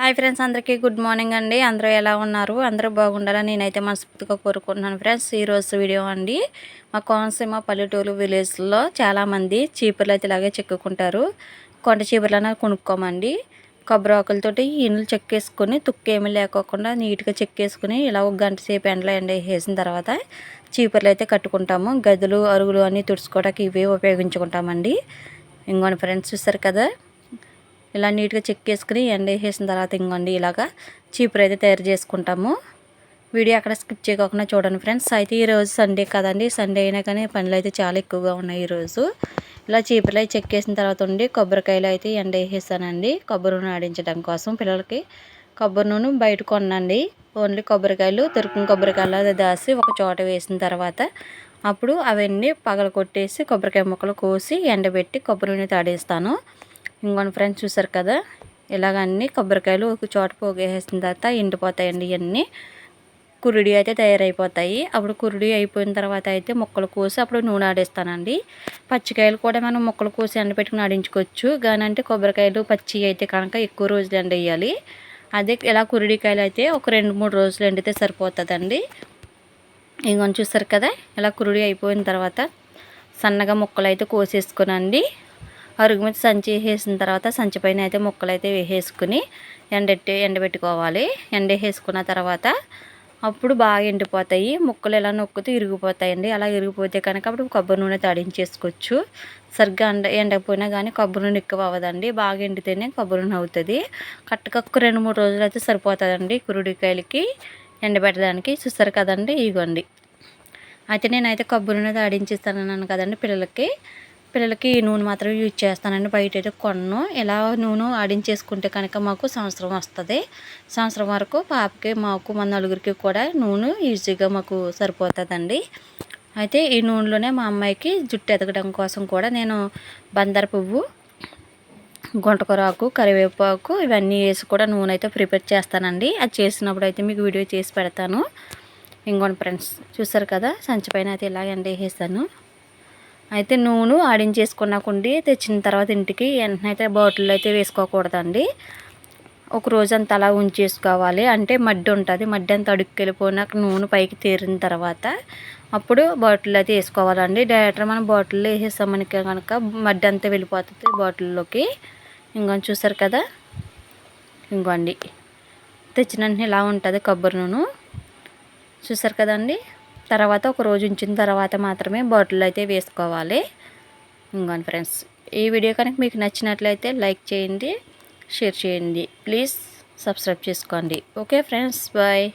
Hi friends అందరికీ good morning అండి. అందరూ ఎలా ఉన్నారు? అందరూ బాగుండాలని నేనైతే మనస్ఫూర్తిగా కోరుకుంటున్నాను ఫ్రెండ్స్. ఈరోజు వీడియో అండి మా కోనసీమ పల్లెటూరు విలేజ్లో చాలామంది చీపుర్లు అయితే ఇలాగే చెక్కుకుంటారు. కొండ చీపుర్లనే కొనుక్కోమండి. కొబ్బరి ఆకులతోటి ఇండ్లు చెక్కేసుకొని తుక్కేమీ లేకోకుండా నీట్గా చెక్కేసుకుని ఇలా ఒక గంట సేపు ఎండలో ఎండ వేసిన తర్వాత చీపుర్లు అయితే కట్టుకుంటాము. గదులు అరుగులు అన్నీ తుడుచుకోవడానికి ఇవే ఉపయోగించుకుంటామండి. ఇంకోని ఫ్రెండ్స్ చూస్తారు కదా? ఇలా నీట్గా చెక్ చేసుకుని ఎండ వేసేసిన తర్వాత ఇంకోండి ఇలాగా చీపురు అయితే తయారు చేసుకుంటాము. వీడియో అక్కడ స్కిప్ చేయకుండా చూడండి ఫ్రెండ్స్. అయితే ఈరోజు సండే కదండి. సండే అయినా కానీ పనులు అయితే చాలా ఎక్కువగా ఉన్నాయి ఈరోజు ఇలా చీపులు అయితే చెక్ చేసిన తర్వాత ఉండి కొబ్బరికాయలు అయితే ఎండ వేసేసానండి. కొబ్బరి నూనె ఆడించడం కోసం పిల్లలకి కొబ్బరి నూనె బయట కొనండి. ఓన్లీ కొబ్బరికాయలు తెరుకుని కొబ్బరికాయలు దాసి ఒక చోట వేసిన తర్వాత అప్పుడు అవన్నీ పగల కొట్టేసి కొబ్బరికాయ ముక్కలు కోసి ఎండబెట్టి కొబ్బరి నూనె తాడేస్తాను ఇంకొని ఫ్రెండ్స్ చూసారు కదా? ఇలాగ అన్ని కొబ్బరికాయలు ఒక చోట పోగేసిన తర్వాత ఎండిపోతాయండి ఇవన్నీ కురుడి అయితే తయారైపోతాయి. అప్పుడు కురుడి అయిపోయిన తర్వాత అయితే ముక్కలు కోసి అప్పుడు నూనె ఆడేస్తానండి. పచ్చికాయలు కూడా మనం ముక్కలు కోసి ఎండబెట్టుకుని ఆడించుకోవచ్చు. కానీ అంటే కొబ్బరికాయలు పచ్చి అయితే కనుక ఎక్కువ రోజులు ఎండ వేయాలి అదే ఇలా కురుడికాయలు అయితే ఒక రెండు మూడు రోజులు ఎండితే సరిపోతుందండి. ఇంకొని చూస్తారు కదా? ఇలా కురుడి అయిపోయిన తర్వాత సన్నగా ముక్కలు అయితే కోసేసుకునండి. అరుగు మీద సంచి వేసిన తర్వాత సంచి పైన అయితే ముక్కలు అయితే వేసుకుని ఎండెట్టి ఎండబెట్టుకోవాలి. ఎండ వేసుకున్న తర్వాత అప్పుడు బాగా ఎండిపోతాయి. ముక్కలు ఎలా నొక్కుతూ ఇరిగిపోతాయండి. అలా ఇరిగిపోతే కనుక అప్పుడు కొబ్బరి నూనె తడించేసుకోవచ్చు. సరిగ్గా ఎండ ఎండకపోయినా కానీ కొబ్బరి నూనె ఎక్కువ అవ్వదండి. బాగా ఎండితేనే కొబ్బరి నూనె అవుతుంది. కట్టుకక్కు రెండు మూడు రోజులు అయితే సరిపోతుందండి కురుడికాయలకి ఎండబెట్టడానికి. చూస్తారు కదండి ఇగోండి. అయితే నేనైతే కొబ్బరి నూనె తాడించేస్తానన్నాను కదండి పిల్లలకి. పిల్లలకి నూనె మాత్రం యూజ్ చేస్తానండి. బయట అయితే కొన్ను. ఇలా నూనె ఆడించేసుకుంటే కనుక మాకు సంవత్సరం వస్తుంది. సంవత్సరం వరకు పాపకి మాకు మన నలుగురికి కూడా నూనె ఈజీగా మాకు సరిపోతుందండి. అయితే ఈ నూనెలోనే మా అమ్మాయికి జుట్టు ఎదగడం కోసం కూడా నేను బందర పువ్వు గుంటకరాకు కరివేపాకు ఇవన్నీ వేసి కూడా నూనె అయితే ప్రిపేర్ చేస్తానండి. అది చేసినప్పుడు అయితే మీకు వీడియో చేసి పెడతాను. ఇంకోటి ఫ్రెండ్స్ చూసారు కదా? సంచిపైన అయితే ఇలా ఎండ వేసేసాను అయితే నూనె ఆడించేసుకున్నాకుండి తెచ్చిన తర్వాత ఇంటికి వెంటనే అయితే బాటిల్ అయితే వేసుకోకూడదండి. ఒక రోజంతా అలా ఉంచేసుకోవాలి. అంటే మడ్డి ఉంటుంది. మడ్డి అంతా అడుక్కెళ్ళిపోయినాక నూనె పైకి తీరిన తర్వాత అప్పుడు బాటిల్ అయితే వేసుకోవాలండి. డైరెక్టర్ మనం బాటిల్లో వేసేసామనికి కనుక మడ్డి అంతా వెళ్ళిపోతుంది బాటిల్లోకి. ఇంకొని చూసారు కదా? ఇంకోండి. తెచ్చిన ఇలా ఉంటుంది కొబ్బరి నూనె. చూసారు కదండి? తర్వాత ఒక రోజు ఉంచిన తర్వాత మాత్రమే బాటిల్ అయితే వేసుకోవాలి. ఇంకోని ఫ్రెండ్స్ ఈ వీడియో కనుక మీకు నచ్చినట్లయితే లైక్ చేయండి షేర్ చేయండి. ప్లీజ్ సబ్స్క్రైబ్ చేసుకోండి. Okay friends bye.